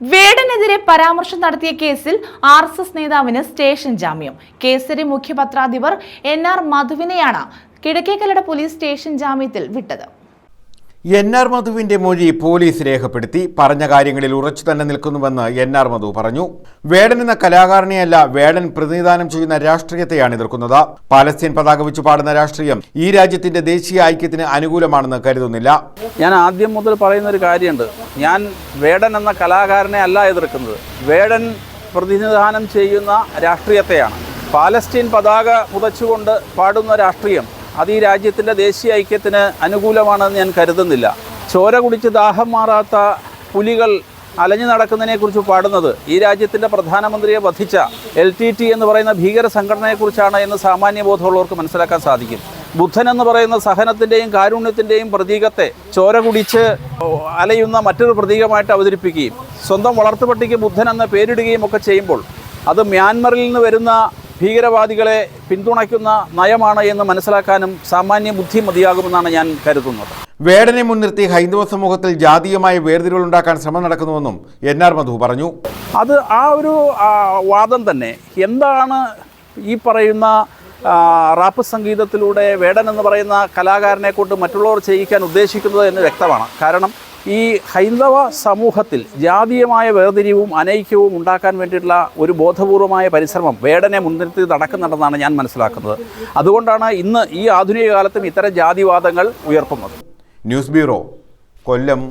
വേടനെതിരെ പരാമർശം നടത്തിയ കേസിൽ ആർ എസ് എസ് നേതാവിന് സ്റ്റേഷൻ ജാമ്യം. കേസരി മുഖ്യപത്രാധിപർ എൻ ആർ മധുവിനെയാണ് കിഴക്കേക്കലട പോലീസ് സ്റ്റേഷൻ ജാമ്യത്തിൽ വിട്ടത്. എൻ ആർ മധുവിന്റെ മൊഴി പോലീസ് രേഖപ്പെടുത്തി. പറഞ്ഞ കാര്യങ്ങളിൽ ഉറച്ചു തന്നെ നിൽക്കുന്നുവെന്ന് എൻ ആർ മധു പറഞ്ഞു. വേടൻ എന്ന കലാകാരനെയല്ല വേടൻ പ്രതിനിധാനം ചെയ്യുന്ന രാഷ്ട്രീയത്തെയാണ് എതിർക്കുന്നത്. പാലസ്തീൻ പതാക വെച്ച് പാടുന്ന രാഷ്ട്രീയം ഈ രാജ്യത്തിന്റെ ദേശീയ ഐക്യത്തിന് അനുകൂലമാണെന്ന് കരുതുന്നില്ല. ഞാൻ ആദ്യം മുതൽ പറയുന്ന ഒരു കാര്യമുണ്ട്. ഞാൻ വേടൻ എന്ന കലാകാരനെ അല്ല എതിർക്കുന്നത്. വേടൻ പ്രതിനിധാനം ചെയ്യുന്ന രാഷ്ട്രീയത്തെയാണ്. പാലസ്തീൻ പതാക പുതച്ചുകൊണ്ട് പാടുന്ന രാഷ്ട്രീയം അത് ഈ രാജ്യത്തിന്റെ ദേശീയ ഐക്യത്തിന് അനുകൂലമാണെന്ന് ഞാൻ കരുതുന്നില്ല. ചോര കുടിച്ച് ദാഹം മാറാത്ത പുലികൾ അലഞ്ഞു നടക്കുന്നതിനെക്കുറിച്ച് പാടുന്നത് ഈ രാജ്യത്തിന്റെ പ്രധാനമന്ത്രിയെ വധിച്ച എൽ ടി ടി എന്ന് പറയുന്ന ഭീകര സംഘടനയെക്കുറിച്ചാണ് എന്ന് സാമാന്യ ബോധമുള്ളവർക്ക് മനസ്സിലാക്കാൻ സാധിക്കും. ബുദ്ധൻ എന്ന് പറയുന്ന സഹനത്തിന്റെയും കാരുണ്യത്തിന്റെയും പ്രതീകത്തെ ചോര കുടിച്ച് അലയുന്ന മറ്റൊരു പ്രതീകമായിട്ട് അവതരിപ്പിക്കുകയും സ്വന്തം വളർത്തുപട്ടിക്ക് ബുദ്ധൻ എന്ന പേരിടുകയും ഒക്കെ ചെയ്യുമ്പോൾ അത് മ്യാൻമറിൽ നിന്ന് വരുന്ന ഭീകരവാദികളെ പിന്തുണയ്ക്കുന്ന നയമാണ് എന്ന് മനസ്സിലാക്കാനും സാമാന്യ ബുദ്ധി മതിയാകുമെന്നാണ് ഞാൻ കരുതുന്നത്. വേടനെ മുൻനിർത്തി ഹൈന്ദവ സമൂഹത്തിൽ ജാതീയമായ വേർതിരിവുകൾ ഉണ്ടാക്കാൻ ശ്രമം നടക്കുന്നുവെന്നും എൻ ആർ മധു പറഞ്ഞു. അത് ആ ഒരു വാദം തന്നെ. എന്താണ് ഈ പറയുന്ന റാപ്പ് സംഗീതത്തിലൂടെ വേടൻ എന്ന് പറയുന്ന കലാകാരനെ കൊണ്ട് മറ്റുള്ളവർ ചെയ്യിക്കാൻ ഉദ്ദേശിക്കുന്നത് എന്ന് വ്യക്തമാണ്. കാരണം ഈ ഹൈന്ദവ സമൂഹത്തിൽ ജാതീയമായ വേർതിരിവും അനൈക്യവും ഉണ്ടാക്കാൻ വേണ്ടിയിട്ടുള്ള ഒരു ബോധപൂർവമായ പരിശ്രമം വേടനെ മുൻനിർത്തി നടക്കുന്നുണ്ടെന്നാണ് ഞാൻ മനസ്സിലാക്കുന്നത്. അതുകൊണ്ടാണ് ഇന്ന് ഈ ആധുനിക കാലത്തും ഇത്തരം ജാതിവാദങ്ങൾ ഉയർത്തുന്നത്. News bureau Kollam.